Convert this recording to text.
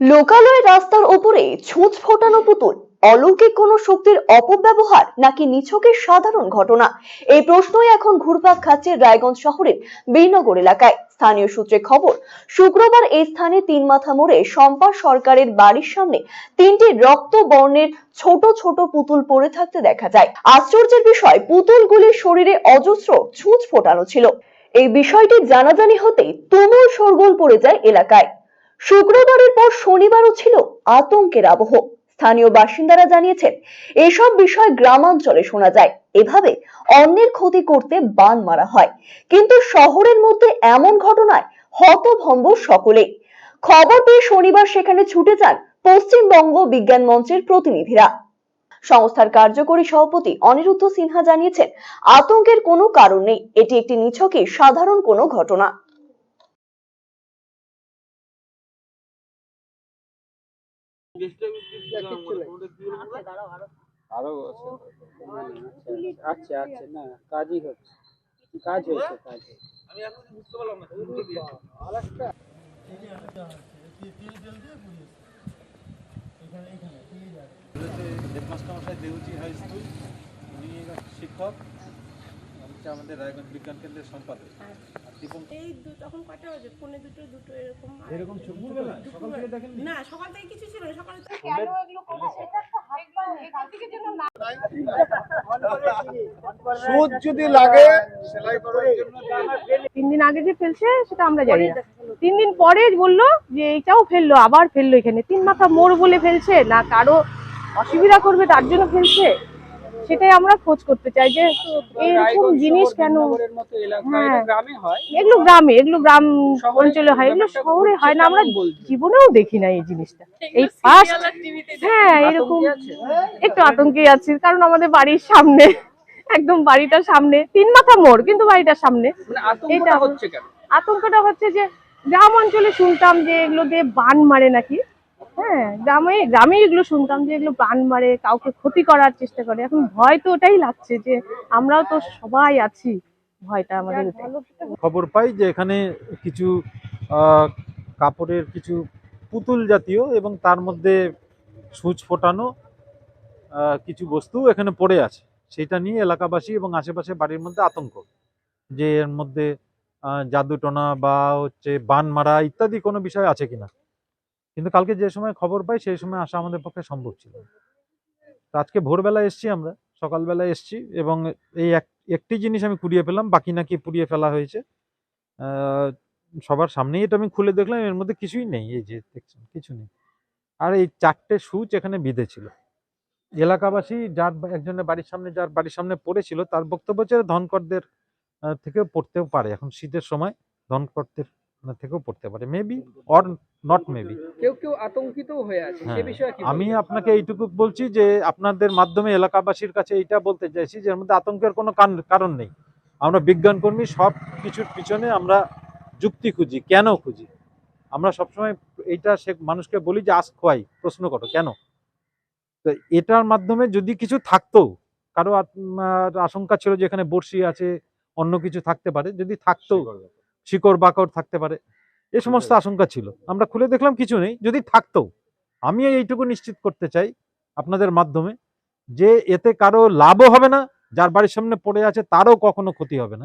লোকালয় রাস্তার ওপরে ছুঁচ ফোটানো পুতুল, অলৌকিক কোনো শক্তির অপব্যবহার নাকি নিছকের সাধারণ ঘটনা? এই প্রশ্নই এখন ঘুরপাক খাচ্ছে রায়গঞ্জ শহরের বীরনগর এলাকায়। স্থানীয় সূত্রে খবর, শুক্রবার এই স্থানে তিন মাথা মোড়ে শম্পা সরকারের বাড়ির সামনে তিনটি রক্ত বর্ণের ছোট ছোট পুতুল পড়ে থাকতে দেখা যায়। আশ্চর্যের বিষয়, পুতুলগুলির শরীরে অজস্র ছুঁচ ফোটানো ছিল। এই বিষয়টি জানাজানি হতেই তুমুল শোরগোল পড়ে যায় এলাকায়। শুক্রবারের পর শনিবারও ছিল আতঙ্কের আবহ। স্থানীয় বাসিন্দারা জানিয়েছেন, এসব বিষয় গ্রামাঞ্চলে শোনা যায়। এভাবে অন্যের ক্ষতি করতে বান মারা হয়। কিন্তু শহরের মধ্যে এমন ঘটনায় হতভম্ব সকলেই। খবর পেয়ে শনিবার সেখানে ছুটে যান পশ্চিমবঙ্গ বিজ্ঞান মঞ্চের প্রতিনিধিরা। সংস্থার কার্যকরী সভাপতি অনিরুদ্ধ সিনহা জানিয়েছেন, আতঙ্কের কোনো কারণ নেই। এটি একটি নিছকই সাধারণ কোনো ঘটনা। আরও আচ্ছা আচ্ছা না কাজই হচ্ছে। কাজ হয়েছে কাজ হয়েছে। হেডমাস্টারমশাই দেউচি হাই স্কুল উনি শিক্ষক। হচ্ছে আমাদের রায়গঞ্জ বিজ্ঞান কেন্দ্রের সম্পাদক। এই তখন কটা বাজে? পৌনে দুটো দুটো এরকম। এরকম সকাল থেকে দেখেন না সকাল থেকে কিছু ছিল না সকালে তো সুদ যদি লাগে সেলাই করার জন্য তিন দিন আগে যে ফেলছে সেটা আমরা জানি না। তিন দিন পরে বলল যে এইটাও ফেলল আবার ফেলল এখানে। তিন মাথা মোড় বলে ফেলছে। না কারও অসুবিধা করবে তার জন্য ফেলছে। সেটাই আমরা খোঁজ করতে চাই যে এরকম জিনিস কেন? হ্যাঁ। হয়? এগুলো গ্রামে এগুলো গ্রাম অঞ্চলে হয় এগুলো শহরে হয় না আমরা জীবনেও দেখি না এই জিনিসটা। এই ফার্স্ট হ্যাঁ এরকম একটু আতঙ্কে আছি কারণ আমাদের বাড়ির সামনে একদম বাড়িটার সামনে তিন মাথা মোড় কিন্তু বাড়িটার সামনে। মানে এটা হচ্ছে আতঙ্কটা হচ্ছে যে গ্রাম অঞ্চলে শুনতাম যে এগুলো দিয়ে বান মারে নাকি। হ্যাঁ গ্রামে গ্রামে এগুলো শুনতাম যে এগুলো বান মারে কাউকে ক্ষতি করার চেষ্টা করে। এখন ভয় তো ওটাই লাগছে যে আমরাও তো সবাই আছি ভয়টা আমাদের খবর পাই যে এখানে কিছু কাপড়ের কিছু পুতুল জাতীয় এবং তার মধ্যে সূচ ফোটানো কিছু বস্তু এখানে পড়ে আছে। সেটা নিয়ে এলাকাবাসী এবং আশেপাশে বাড়ির মধ্যে আতঙ্ক যে এর মধ্যে আহ, জাদুটোনা বা হচ্ছে বান মারা ইত্যাদি কোনো বিষয় আছে কিনা। কিন্তু কালকে যে সময় খবর পাই, সেই সময় আসা আমাদের পক্ষে সম্ভব ছিল। আজকে ভোরবেলা এসছি আমরা, সকালবেলা এসছি এবং এই এক, একটি জিনিস আমি কুড়িয়ে পেলাম, বাকি নাকি পুড়িয়ে ফেলা হয়েছে। সবার সামনেই এটা আমি খুলে দেখলাম, এর মধ্যে কিছুই নেই, এই যে দেখছেন, কিছু নেই। আর এই চারটে সুচ এখানে বিঁধে ছিল। এলাকাবাসী যার একজনের বাড়ির সামনে, যার বাড়ির সামনে পড়েছিল, তার বক্তব্য হচ্ছে ধনকরদের থেকে পড়তেও পারে। এখন শীতের সময় ধনকরদের থেকেও পড়তে পারে। মেবি অর নট মেবি কেউ কেউ আতঙ্কিত হয়ে আছে। সে হ্যাঁ, বিষয়ে কি আমি আপনাকে এইটুকু বলছি যে আপনাদের মাধ্যমে এলাকাবাসীর কাছে এইটা বলতে চাইছি যে এর মধ্যে আতঙ্কের কোনো কারণ নেই। আমরা বিজ্ঞান কর্মী সব কিছুর পিছনে আমরা যুক্তি খুঁজি। কেন খুঁজি? আমরা সবসময় এইটা সে মানুষকে বলি যে আস খোয়াই প্রশ্ন করো কেন? তো এটার মাধ্যমে যদি কিছু থাকতো কারও আশঙ্কা ছিল যে এখানে বড়শি আছে অন্য কিছু থাকতে পারে। যদি থাকতো শিকড় বাকড় থাকতে পারে। এ সমস্ত আশঙ্কা ছিল। আমরা খুলে দেখলাম কিছু নেই যদি থাকতো। আমি এইটুকু নিশ্চিত করতে চাই আপনাদের মাধ্যমে যে এতে কারও লাভও হবে না যার বাড়ির সামনে পড়ে আছে তারও কখনো ক্ষতি হবে না। এটা